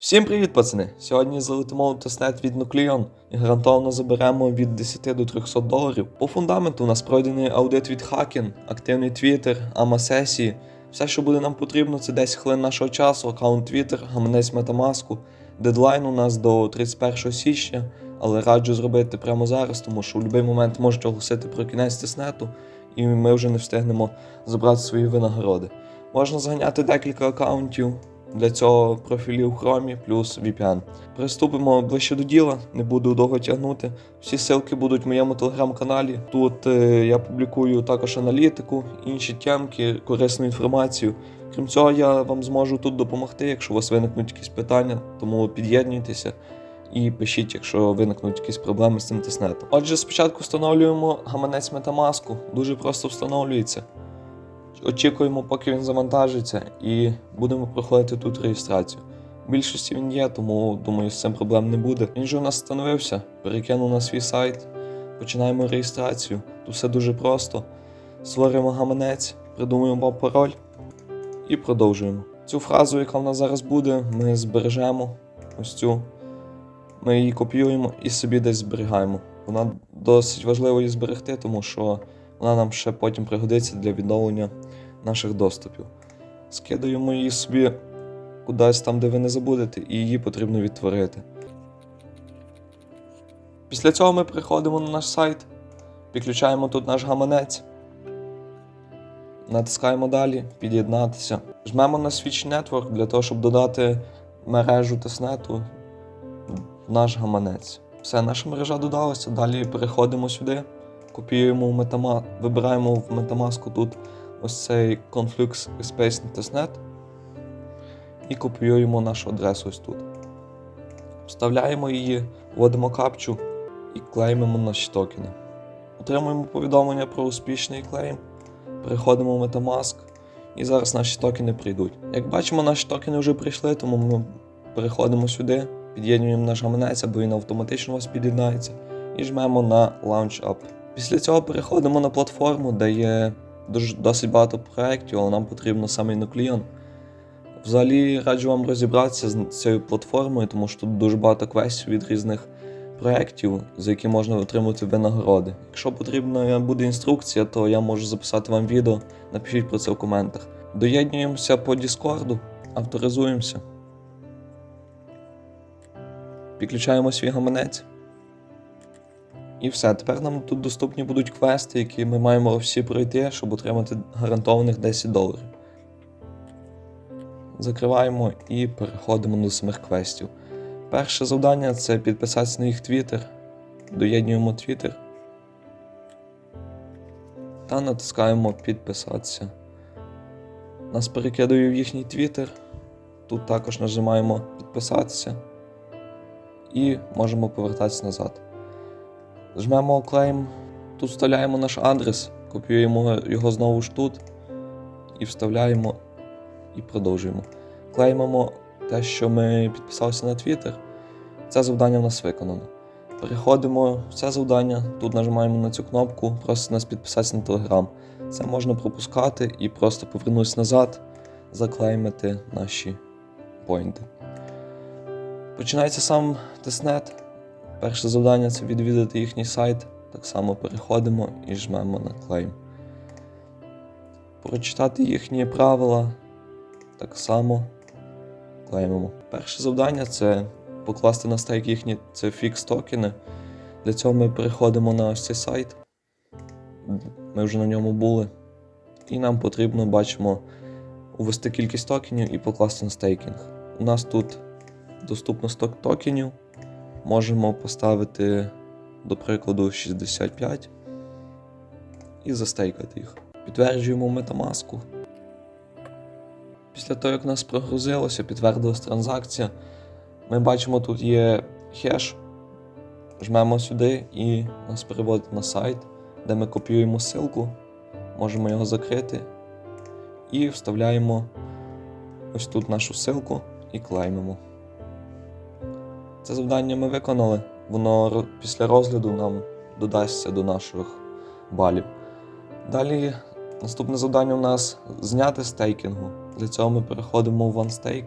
Всім привіт, пацани! Сьогодні залетимо в тестнет від Nucleon і гарантовано заберемо від 10 до 300 доларів. По фундаменту у нас пройдений аудит від Haken, активний Twitter, ама сесії. Все, що буде нам потрібно, це 10 хвилин нашого часу, аккаунт Twitter, гаманець Metamask. Дедлайн у нас до 31 січня, але раджу зробити прямо зараз, тому що в будь-який момент можуть оголосити про кінець тестнету, і ми вже не встигнемо забрати свої винагороди. Можна зганяти декілька аккаунтів, для цього профілі в Chrome плюс VPN. Приступимо ближче до діла, не буду довго тягнути. Всі ссылки будуть в моєму телеграм-каналі. Тут е, я публікую також аналітику, інші тямки, корисну інформацію. Крім цього, я вам зможу тут допомогти, якщо у вас виникнуть якісь питання, тому під'єднуйтеся і пишіть, якщо виникнуть якісь проблеми з цим тиснетом. Отже, спочатку встановлюємо гаманець Metamask. Дуже просто встановлюється. Очікуємо, поки він завантажиться, і будемо проходити тут реєстрацію. В більшості він є, тому думаю, з цим проблем не буде. Він же у нас встановився, перекинув на свій сайт, починаємо реєстрацію. Тут все дуже просто. Створюємо гаманець, придумуємо пароль і продовжуємо. Цю фразу, яка в нас зараз буде, ми збережемо. Ось цю. Ми її копіюємо і собі десь зберігаємо. Вона досить важливо її зберегти, тому що вона нам ще потім пригодиться для відновлення наших доступів. Скидаємо її собі кудись там, де ви не забудете, і її потрібно відтворити. Після цього ми приходимо на наш сайт, підключаємо тут наш гаманець, натискаємо далі, під'єднатися. Жмемо на Switch Network для того, щоб додати мережу тиснету в наш гаманець. Все, наша мережа додалася, далі переходимо сюди копіюємо в Metama... вибираємо в Metamask тут ось цей Conflux Space і копіюємо нашу адресу ось тут. Вставляємо її, вводимо капчу і клеймимо наші токени. Отримуємо повідомлення про успішний клейм, переходимо в Metamask і зараз наші токени прийдуть. Як бачимо, наші токени вже прийшли, тому ми переходимо сюди, під'єднуємо наш гаманець, або він автоматично у вас під'єднається, і жмемо на Launch Up. Після цього переходимо на платформу, де є досить багато проєктів, але нам потрібно саме Nucleon. Взагалі раджу вам розібратися з цією платформою, тому що тут дуже багато квестів від різних проєктів, за які можна отримати винагороди. Якщо потрібна буде інструкція, то я можу записати вам відео, напишіть про це в коментах. Доєднуємося по Діскорду, авторизуємося. Підключаємо свій гаманець. І все, тепер нам тут доступні будуть квести, які ми маємо всі пройти, щоб отримати гарантованих 10 доларів. Закриваємо і переходимо до самих квестів. Перше завдання це підписатися на їх твіттер. Доєднуємо твіттер. Та натискаємо підписатися. Нас перекидує в їхній твіттер. Тут також нажимаємо підписатися і можемо повертатися назад. Жмемо клейм, тут вставляємо наш адрес, копіюємо його знову ж тут і вставляємо і продовжуємо. Клеймимо те, що ми підписалися на Twitter. Це завдання в нас виконано. Переходимо в це завдання, тут нажимаємо на цю кнопку, просто нас підписатися на Telegram. Це можна пропускати і просто повернутися назад, заклеймити наші поінти. Починається сам тестнет. Перше завдання це відвідати їхній сайт. Так само переходимо і жмемо на клейм. Прочитати їхні правила. Так само клеймимо. Перше завдання це покласти на стейк їхні фікс токени. Для цього ми переходимо на ось цей сайт. Ми вже на ньому були. І нам потрібно, бачимо, увести кількість токенів і покласти на стейкінг. У нас тут доступно 100 токенів можемо поставити, до прикладу, 65 і застейкати їх. Підтверджуємо метамаску. Після того, як нас прогрузилося, підтвердилась транзакція, ми бачимо, тут є хеш. Жмемо сюди і нас переводить на сайт, де ми копіюємо ссылку, можемо його закрити і вставляємо ось тут нашу ссылку і клеймимо. Це завдання ми виконали, воно після розгляду нам додасться до наших балів. Далі наступне завдання у нас зняти стейкінгу. Для цього ми переходимо в OneStake,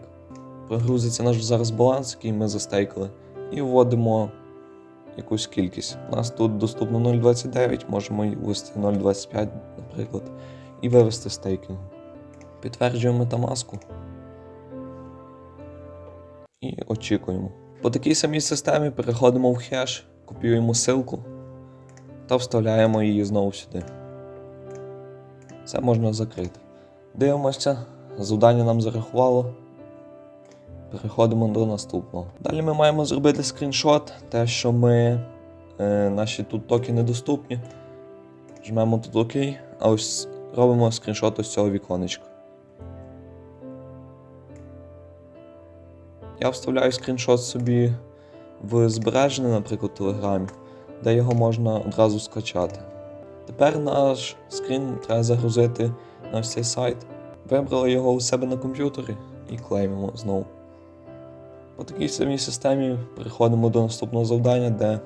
прогрузиться наш зараз баланс, який ми застейкали, і вводимо якусь кількість. У нас тут доступно 0,29, можемо ввести 0,25, наприклад, і вивести стейкінг. Підтверджуємо Metamask і очікуємо. По такій самій системі переходимо в хеш, копіюємо ссылку та вставляємо її знову сюди. Це можна закрити. Дивимося, завдання нам зарахувало. Переходимо до наступного. Далі ми маємо зробити скріншот, те, що ми, е, наші тут токени доступні. Жмемо тут ОК, а ось робимо скріншот ось цього віконечка. Я вставляю скріншот собі в збережене, наприклад, Телеграмі, де його можна одразу скачати. Тепер наш скрін треба загрузити на цей сайт. Вибрали його у себе на комп'ютері і клеймимо знову. По такій самій системі переходимо до наступного завдання, де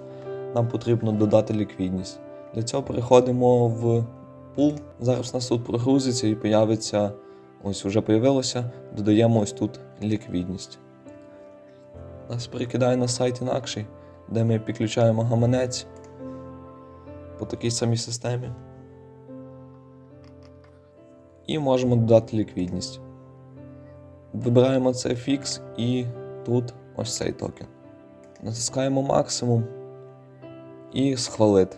нам потрібно додати ліквідність. Для цього переходимо в пул. Зараз у нас тут прогрузиться і появиться, ось вже появилося, додаємо ось тут ліквідність. Нас перекидає на сайт інакший, де ми підключаємо гаманець по такій самій системі. І можемо додати ліквідність. Вибираємо цей фікс і тут ось цей токен. Натискаємо максимум і схвалити.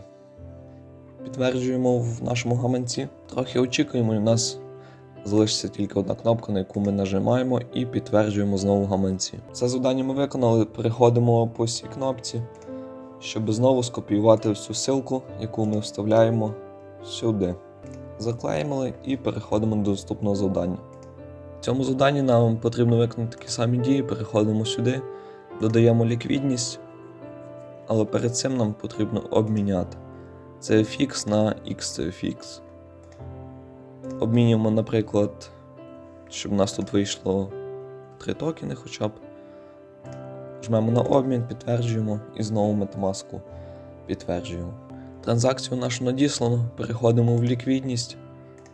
Підтверджуємо в нашому гаманці. Трохи очікуємо, і в нас залишиться тільки одна кнопка, на яку ми нажимаємо, і підтверджуємо знову гаманці. Це завдання ми виконали. Переходимо по цій кнопці, щоб знову скопіювати всю ссылку, яку ми вставляємо сюди. Заклеїмо і переходимо до наступного завдання. В цьому завданні нам потрібно виконати такі самі дії, переходимо сюди, додаємо ліквідність, але перед цим нам потрібно обміняти CFX на XCFX. Обмінюємо, наприклад, щоб у нас тут вийшло 3 токени хоча б. Жмемо на обмін, підтверджуємо і знову Metamask підтверджуємо. Транзакцію нашу надіслано, переходимо в ліквідність,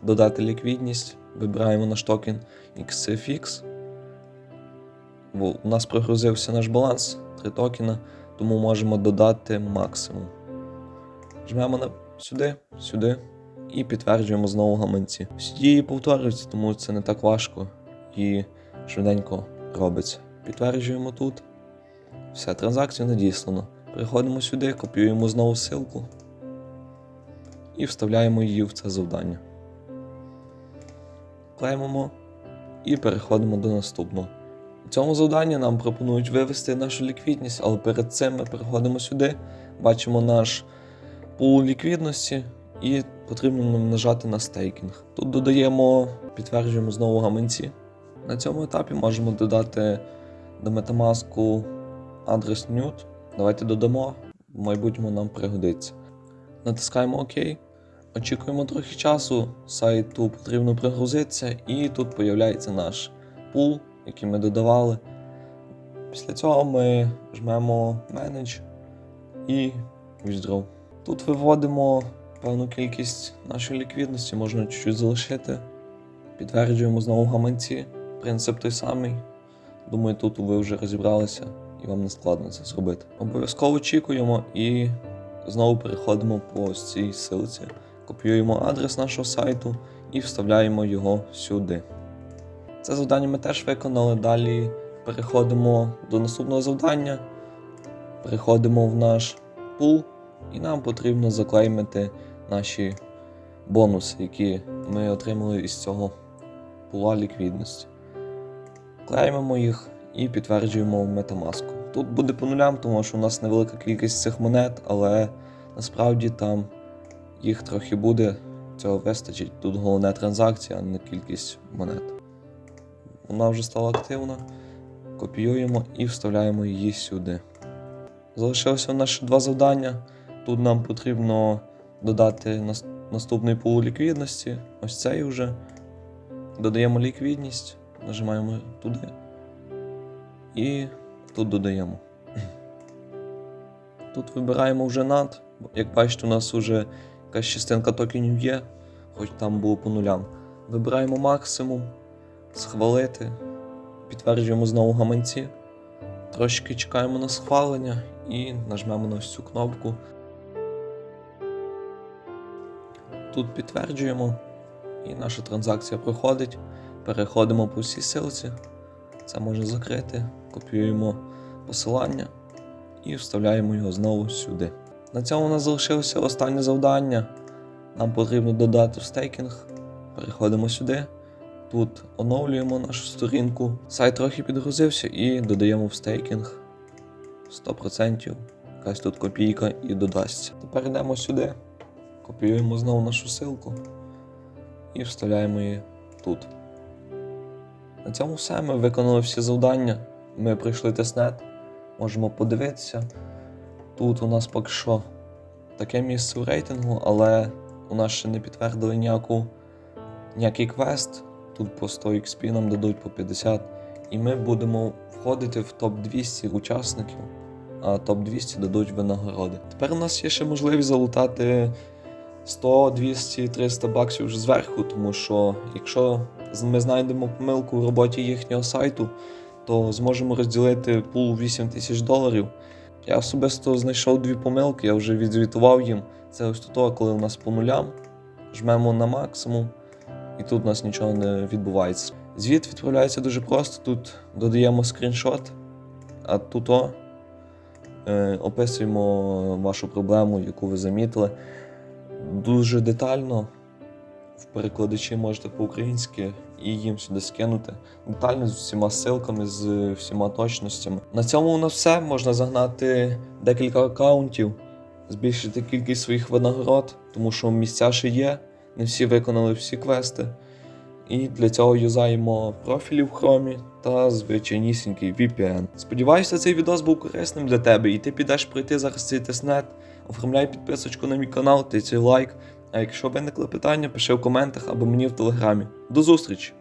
додати ліквідність, вибираємо наш токен XCFX. У нас прогрузився наш баланс 3 токена, тому можемо додати максимум. Жмемо на сюди, сюди і підтверджуємо знову гаманці. Всі дії повторюються, тому це не так важко і швиденько робиться. Підтверджуємо тут. Все, транзакцію надіслано. Переходимо сюди, копіюємо знову ссылку і вставляємо її в це завдання. Клеймимо і переходимо до наступного. У цьому завданні нам пропонують вивести нашу ліквідність, але перед цим ми переходимо сюди, бачимо наш пул ліквідності і потрібно нам нажати на стейкінг. Тут додаємо, підтверджуємо знову гаманці. На цьому етапі можемо додати до Metamask адрес NUT. Давайте додамо, в майбутньому нам пригодиться. Натискаємо ОК. Очікуємо трохи часу, сайту потрібно прогрузитися, і тут появляється наш пул, який ми додавали. Після цього ми жмемо Manage і Withdraw. Тут виводимо певну кількість нашої ліквідності, можна чуть-чуть залишити. Підтверджуємо знову гаманці. Принцип той самий. Думаю, тут ви вже розібралися і вам не складно це зробити. Обов'язково очікуємо і знову переходимо по цій силці. Копіюємо адрес нашого сайту і вставляємо його сюди. Це завдання ми теж виконали. Далі переходимо до наступного завдання, переходимо в наш пул, і нам потрібно заклеймити наші бонуси, які ми отримали із цього пула ліквідності. Клеймимо їх і підтверджуємо в. Тут буде по нулям, тому що у нас невелика кількість цих монет, але насправді там їх трохи буде, цього вистачить. Тут головне транзакція, а не кількість монет. Вона вже стала активна. Копіюємо і вставляємо її сюди. Залишилося наші два завдання. Тут нам потрібно додати нас- наступний пул ліквідності. Ось цей вже. Додаємо ліквідність, нажимаємо туди. І тут додаємо. Тут вибираємо вже над. Як бачите, у нас вже якась частинка токенів є, хоч там було по нулям. Вибираємо максимум, схвалити підтверджуємо знову гаманці, трошки чекаємо на схвалення і нажмемо на ось цю кнопку. Тут підтверджуємо, і наша транзакція проходить. Переходимо по всій силці. Це можна закрити, копіюємо посилання і вставляємо його знову сюди. На цьому у нас залишилося останнє завдання. Нам потрібно додати стейкінг. Переходимо сюди. Тут оновлюємо нашу сторінку. Сайт трохи підгрузився і додаємо в стейкінг 100%. Якась тут копійка і додасться. Тепер йдемо сюди, копіюємо знову нашу ссылку і вставляємо її тут. На цьому все. Ми виконали всі завдання. Ми пройшли тестнет. Можемо подивитися. Тут у нас поки що таке місце в рейтингу, але у нас ще не підтвердили ніяку, ніякий квест. Тут по 100 XP нам дадуть по 50. І ми будемо входити в топ-200 учасників, а топ-200 дадуть винагороди. Тепер у нас є ще можливість залутати 100, 200, 300 баксів вже зверху, тому що якщо ми знайдемо помилку в роботі їхнього сайту, то зможемо розділити пул 8 тисяч доларів. Я особисто знайшов дві помилки, я вже відзвітував їм. Це ось тут, коли у нас по нулям, жмемо на максимум, і тут у нас нічого не відбувається. Звіт відправляється дуже просто. Тут додаємо скріншот, а тут е, описуємо вашу проблему, яку ви замітили. Дуже детально. В перекладачі можете по-українськи і їм сюди скинути. Детально з всіма ссылками, з всіма точностями. На цьому у нас все. Можна загнати декілька аккаунтів, збільшити кількість своїх винагород, тому що місця ще є, не всі виконали всі квести. І для цього юзаємо профілі в хромі та звичайнісінький VPN. Сподіваюся, цей відос був корисним для тебе, і ти підеш пройти зараз цей тестнет. Оформляй підписочку на мій канал, тицяй лайк. А якщо виникли питання, пиши в коментах або мені в телеграмі. До зустрічі!